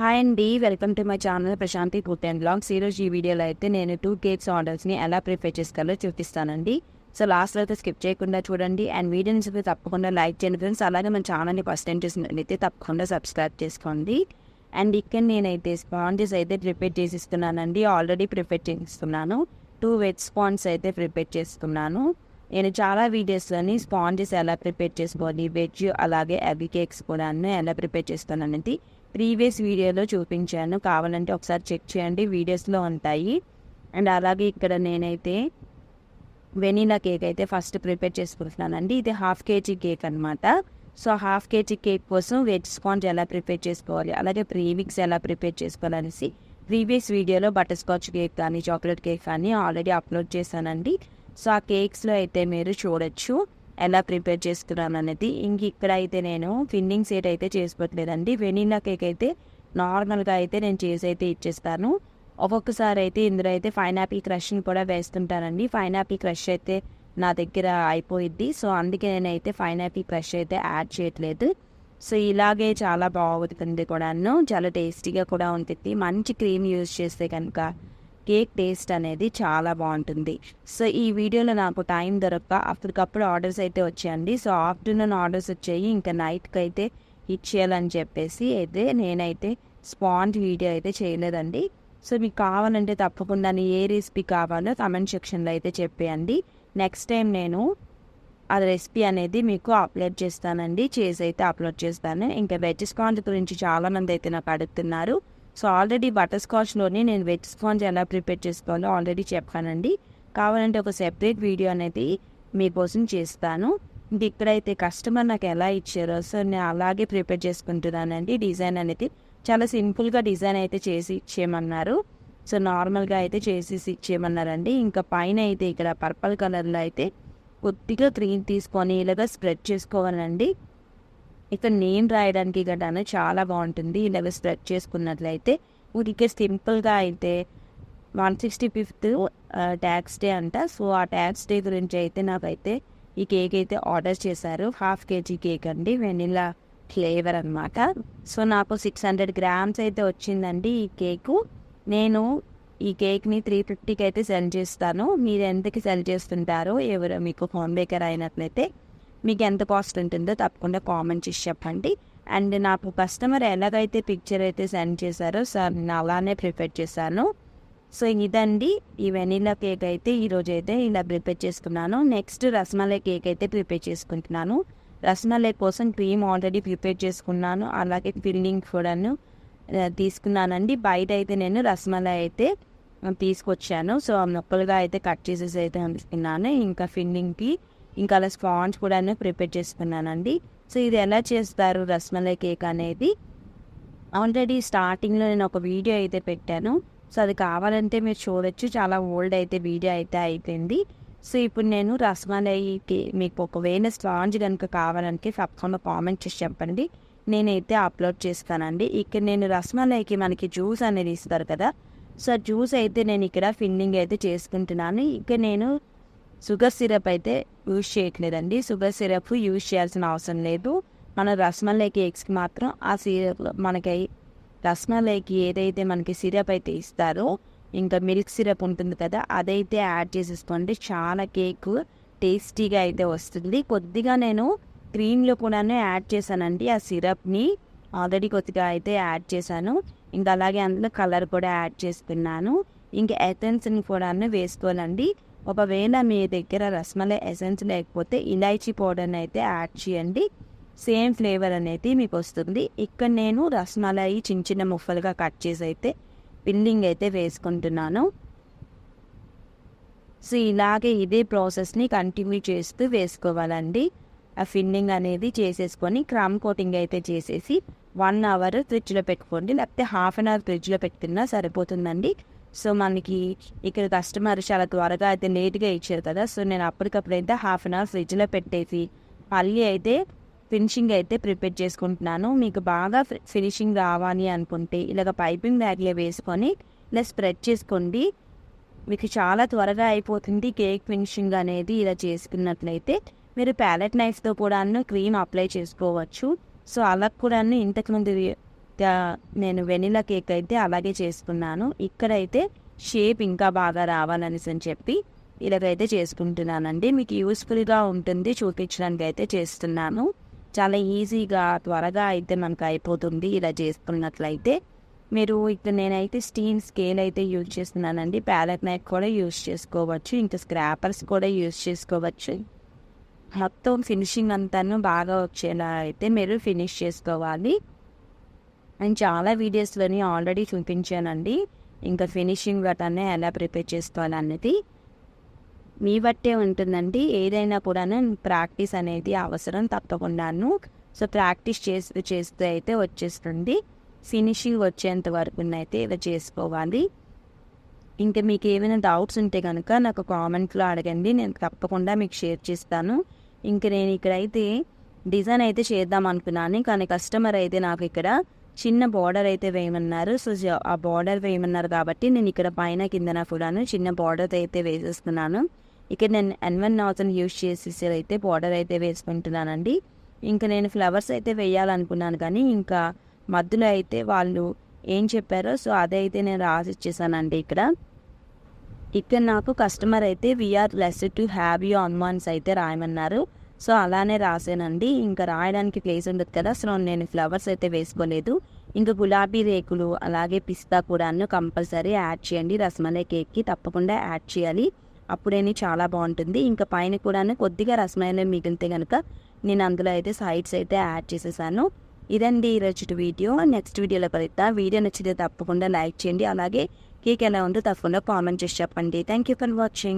Hi అండి welcome to my channel Prashanthi food and blogs ఈరోజు ఈ వీడియోలో అయితే నేను టూ కేక్స్ ఆర్డర్స్ని ఎలా ప్రిపేర్ చేసుకోవాలో చూపిస్తానండి. సో లాస్ట్లో అయితే స్కిప్ చేయకుండా చూడండి. అండ్ వీడియోని అయితే తప్పకుండా లైక్ చేయండి ఫ్రెండ్స్ అలాగే మన ఛానల్ని ఫస్ట్ టైం చూసినట్లయితే తప్పకుండా సబ్స్క్రైబ్ చేసుకోండి. అండ్ ఇక్కడ నేనైతే స్పాంజెస్ అయితే ప్రిపేర్ చేసిస్తున్నానండి. ఆల్రెడీ ప్రిపేర్ చేస్తున్నాను. టూ వెజ్ స్పాంజ్ అయితే ప్రిపేర్ చేస్తున్నాను. నేను చాలా వీడియోస్లోని స్పాంజెస్ ఎలా ప్రిపేర్ చేసుకోవాలి వెజ్ అలాగే అవి కేక్స్ కూడా ఎలా ప్రిపేర్ చేస్తాననేది ప్రీవియస్ వీడియోలో చూపించాను. కావాలంటే ఒకసారి చెక్ చేయండి. వీడియోస్లో ఉంటాయి. అండ్ అలాగే ఇక్కడ నేనైతే వెనీలా కేక్ అయితే ఫస్ట్ ప్రిపేర్ చేసుకుంటున్నానండి. ఇది హాఫ్ కేజీ కేక్ అనమాట సో హాఫ్ కేజీ కేక్ కోసం వెజ్ స్పాంజ్ ఎలా ప్రిపేర్ చేసుకోవాలి అలాగే ప్రీమిక్స్ ఎలా ప్రిపేర్ చేసుకోవాలనేసి ప్రీవియస్ వీడియోలో బటర్ స్కాచ్ కేక్ కానీ చాక్లెట్ కేక్ కానీ ఆల్రెడీ అప్లోడ్ చేశానండి. సో ఆ కేక్స్లో అయితే మీరు చూడొచ్చు. ఎలా ప్రిపేర్ చేస్తున్నాను అనేది. ఇంక ఇక్కడ అయితే నేను ఫిన్నింగ్ సెట్ అయితే చేసుకోవట్లేదండి. వెనీలా కేక్ అయితే నార్మల్గా అయితే నేను చేసి అయితే ఇచ్చేస్తాను. ఒక్కొక్కసారి అయితే ఇందులో అయితే పైనాపిల్ క్రష్ని కూడా వేస్తుంటానండి. పైనాపిల్ క్రష్ అయితే నా దగ్గర అయిపోయిద్ది. సో అందుకే నేనైతే పైనాపిల్ క్రష్ అయితే యాడ్ చేయట్లేదు. సో ఇలాగే చాలా బాగుంటుంది కూడాను. చాలా టేస్టీగా కూడా ఉంటుంది. మంచి క్రీమ్ యూజ్ చేస్తే కనుక కేక్ టేస్ట్ అనేది చాలా బాగుంటుంది. సో ఈ వీడియోలో నాకు టైం దొరక్క అప్పటికప్పుడు ఆర్డర్స్ అయితే వచ్చాయండి. సో ఆఫ్టర్నూన్ ఆర్డర్స్ వచ్చాయి. ఇంకా నైట్కి అయితే ఇచ్చేయాలని చెప్పేసి అయితే నేనైతే స్పాండ్ వీడియో అయితే చేయలేదండి. సో మీకు కావాలంటే తప్పకుండా ఏ రెసిపీ కావాలో కమెంట్ సెక్షన్లో అయితే చెప్పేయండి. నెక్స్ట్ టైం నేను ఆ రెసిపీ అనేది మీకు అప్లోడ్ చేస్తానండి. చేసి అయితే అప్లోడ్ చేస్తాను. ఇంకా వెజ్ స్పాంజ్ గురించి చాలామంది అయితే నాకు అడుగుతున్నారు. సో ఆల్రెడీ బటర్ స్కాచ్లోనే నేను వెజ్ స్పాంజ్ ఎలా ప్రిపేర్ చేసుకోవాలో ఆల్రెడీ చెప్పానండి. కావాలంటే ఒక సెపరేట్ వీడియో అనేది మీకోసం చేస్తాను. ఇది ఇక్కడైతే కస్టమర్ నాకు ఎలా ఇచ్చారో సో నేను అలాగే ప్రిపేర్ చేసుకుంటున్నానండి. డిజైన్ అనేది చాలా సింపుల్గా డిజైన్ అయితే చేసి ఇచ్చేయమన్నారు. సో నార్మల్గా అయితే చేసి ఇచ్చేయమన్నారండి. ఇంకా పైన అయితే ఇక్కడ పర్పల్ కలర్లో అయితే కొద్దిగా క్రీమ్ తీసుకొని ఇలాగ స్ప్రెడ్ చేసుకోవాలండి. ఇక్కడ నేమ్ రాయడానికి గటాను చాలా బాగుంటుంది. ఇలా స్ప్రెడ్ చేసుకున్నట్లయితే ఊరికే సింపుల్గా అయితే one sixty fifth tax day అంట. సో ఆ ట్యాక్స్ డే గురించి అయితే నాకైతే ఈ కేక్ అయితే ఆర్డర్ చేశారు. హాఫ్ కేజీ కేక్ అండి వెనిలా ఫ్లేవర్ అనమాట సో నాకు సిక్స్ హండ్రెడ్ గ్రామ్స్ అయితే వచ్చిందండి ఈ కేకు. నేను ఈ కేక్ని త్రీ ఫిఫ్టీకి అయితే సెల్ చేస్తాను. మీరు ఎంతకి సెల్ చేస్తుంటారో ఎవరు మీకు హోమ్ బేకర్ అయినట్లయితే మీకు ఎంత కాస్ట్ ఉంటుందో తప్పకుండా కామెంట్ చేసి చెప్పండి. అండ్ నాకు కస్టమర్ ఎలాగైతే పిక్చర్ అయితే సెండ్ చేశారో సార్ నేను అలానే ప్రిపేర్ చేశాను. సో ఇదండి ఈ వెనీలా కేక్ అయితే ఈరోజు అయితే ఇలా ప్రిపేర్ చేసుకున్నాను. నెక్స్ట్ రసమలై కేక్ అయితే ప్రిపేర్ చేసుకుంటున్నాను. రసమలై కోసం క్రీమ్ ఆల్రెడీ ప్రిపేర్ చేసుకున్నాను. అలాగే ఫిల్లింగ్ కూడాను తీసుకున్నానండి. బయట అయితే నేను రసమలై అయితే తీసుకొచ్చాను. సో మొక్కలుగా అయితే కట్ చేసేసి అయితే అందిస్తున్నాను ఇంకా ఫిల్లింగ్కి ఇంకా అలా స్పాంజ్ కూడా ప్రిపేర్ చేసుకున్నానండి. సో ఇది ఎలా చేస్తారు రసమలై కేక్ అనేది? ఆల్రెడీ స్టార్టింగ్లో నేను ఒక వీడియో అయితే పెట్టాను. సో అది కావాలంటే మీరు చూడొచ్చు. చాలా ఓల్డ్ అయితే వీడియో అయితే అయిపోయింది. సో ఇప్పుడు నేను రసమలైకి మీకు ఒకవేళ స్పాంజ్ కనుక కావాలంటే తప్పకుండా కామెంట్ చేసి చెప్పండి. నేనైతే అప్లోడ్ చేస్తానండి. ఇక్కడ నేను రసమలైకి మనకి జ్యూస్ అనేది ఇస్తారు కదా. సో జ్యూస్ అయితే నేను ఇక్కడ ఫిల్లింగ్ అయితే చేసుకుంటున్నాను. ఇక్కడ నేను షుగర్ సిరప్ అయితే యూజ్ చేయట్లేదండి షుగర్ సిరప్ యూజ్ చేయాల్సిన అవసరం లేదు. మన రసమలై కేక్స్కి మాత్రం ఆ సిరప్ మనకి రసమలైకి ఏదైతే మనకి సిరప్ అయితే ఇస్తారో ఇంకా మిల్క్ సిరప్ ఉంటుంది కదా అదైతే యాడ్ చేసేసుకోండి. చాలా కేక్ టేస్టీగా అయితే వస్తుంది. కొద్దిగా నేను క్రీమ్లో కూడానే యాడ్ చేశానండి ఆ సిరప్ని ఆల్రెడీ కొద్దిగా అయితే యాడ్ చేశాను. ఇంకా అలాగే అందులో కలర్ కూడా యాడ్ చేసుకున్నాను ఇంకా ఎథెన్స్ని కూడా వేసుకోవాలండి. ఒకవేళ మీ దగ్గర రసమలై ఎసెన్స్ లేకపోతే ఇలాచీ పౌడర్ని అయితే యాడ్ చేయండి. సేమ్ ఫ్లేవర్ అనేది మీకు వస్తుంది. ఇక్కడ నేను రసమలై చిన్న చిన్న ముక్కలుగా కట్ చేసి అయితే ఫిల్లింగ్ అయితే వేసుకుంటున్నాను. సో ఇలాగే ఇదే ప్రాసెస్ని కంటిన్యూ చేస్తూ వేసుకోవాలండి. ఆ ఫిల్లింగ్ అనేది చేసేసుకొని క్రమ్ కోటింగ్ అయితే చేసేసి వన్ అవర్ ఫ్రిడ్జ్లో పెట్టుకోండి. లేకపోతే హాఫ్ అన్ అవర్ ఫ్రిడ్జ్లో పెట్టుకున్నా సరిపోతుందండి. సో మనకి ఇక్కడ కస్టమర్ చాలా త్వరగా అయితే లేట్గా ఇచ్చారు కదా సో నేను అప్పటికప్పుడు అయితే హాఫ్ అన్ అవర్ ఫ్రిడ్జ్లో పెట్టేసి మళ్ళీ అయితే ఫినిషింగ్ అయితే ప్రిపేర్ చేసుకుంటున్నాను. మీకు బాగా ఫినిషింగ్ రావాలి అనుకుంటే ఇలాగ పైపింగ్ బ్యాగ్లో వేసుకొని ఇలా స్ప్రెడ్ చేసుకోండి. మీకు చాలా త్వరగా అయిపోతుంది కేక్ ఫినిషింగ్ అనేది ఇలా చేసుకున్నట్లయితే మీరు ప్యాలెట్ నైఫ్తో కూడా క్రీమ్ అప్లై చేసుకోవచ్చు. సో అలా కూడా ఇంతకుముందు నేను వెనిలా కేక్ అయితే అలాగే చేసుకున్నాను. ఇక్కడైతే షేప్ ఇంకా బాగా రావాలనేసి అని చెప్పి ఇలాగైతే చేసుకుంటున్నానండి. మీకు యూస్ఫుల్గా ఉంటుంది చూపించడానికి అయితే చేస్తున్నాను. చాలా ఈజీగా త్వరగా అయితే మనకు అయిపోతుంది ఇలా చేసుకున్నట్లయితే. మీరు ఇక్కడ నేనైతే స్టీల్ స్కేల్ అయితే యూజ్ చేస్తున్నానండి. ప్యాలెట్ నైఫ్ కూడా యూజ్ చేసుకోవచ్చు. ఇంకా స్క్రాపర్స్ కూడా యూజ్ చేసుకోవచ్చు. మొత్తం ఫినిషింగ్ అంతాను బాగా వచ్చేలా అయితే మీరు ఫినిష్ చేసుకోవాలి. అండ్ చాలా వీడియోస్లోని ఆల్రెడీ చూపించానండి. ఇంకా ఫినిషింగ్ గట్రానే ఎలా ప్రిపేర్ చేసుకోవాలన్నది మీ బట్టే ఉంటుందండి. ఏదైనా కూడా ప్రాక్టీస్ అనేది అవసరం తప్పకుండాను. సో ప్రాక్టీస్ చేస్తూ చేస్తూ అయితే వచ్చేస్తుంది. ఫినిషింగ్ వచ్చేంత వరకు అయితే ఇలా చేసుకోవాలి. ఇంకా మీకు ఏమైనా డౌట్స్ ఉంటే కనుక నాకు కామెంట్లో అడగండి. నేను తప్పకుండా మీకు షేర్ చేస్తాను. ఇంక నేను ఇక్కడైతే డిజైన్ అయితే చేద్దాం అనుకున్నాను. కానీ కస్టమర్ అయితే నాకు ఇక్కడ చిన్న బార్డర్ అయితే వేయమన్నారు. సో ఆ బార్డర్ వేయమన్నారు కాబట్టి నేను ఇక్కడ పైన కిందన కూడాను చిన్న బార్డర్ అయితే వేసేస్తున్నాను. ఇక్కడ నేను ఎన్ వన్ యూస్ యూజ్ చేసేసి అయితే బార్డర్ అయితే వేసుకుంటున్నానండి. ఇంకా నేను ఫ్లవర్స్ అయితే వేయాలనుకున్నాను కానీ ఇంకా మధ్యలో అయితే వాళ్ళు ఏం చెప్పారో సో అదే అయితే నేను రాసి ఇచ్చేసానండి ఇక్కడ. ఇక్కడ నాకు కస్టమర్ అయితే we are less to have you అన్మాన్స్ అయితే రాయమన్నారు. సో అలానే రాసానండి ఇంకా రాయడానికి ప్లేస్ ఉండదు కదా సో నేను ఫ్లవర్స్ అయితే వేసుకోలేదు. ఇంకా గులాబీ రేకులు అలాగే పిస్తా కూడాను కంపల్సరీ యాడ్ చేయండి. రసమలై కేక్కి తప్పకుండా యాడ్ చేయాలి. అప్పుడేని చాలా బాగుంటుంది. ఇంకా పైన కూడాను కొద్దిగా రసమలై మిగిలితే కనుక నేను అందులో అయితే సైడ్స్ అయితే యాడ్ చేసేసాను. ఇదండి ఈరోజు వీడియో. నెక్స్ట్ వీడియోలో కలుద్దాం. వీడియో నచ్చితే తప్పకుండా లైక్ చేయండి. అలాగే కేక్ ఎలా ఉందో తప్పకుండా కామెంట్ చేసి చెప్పండి. Thank you for watching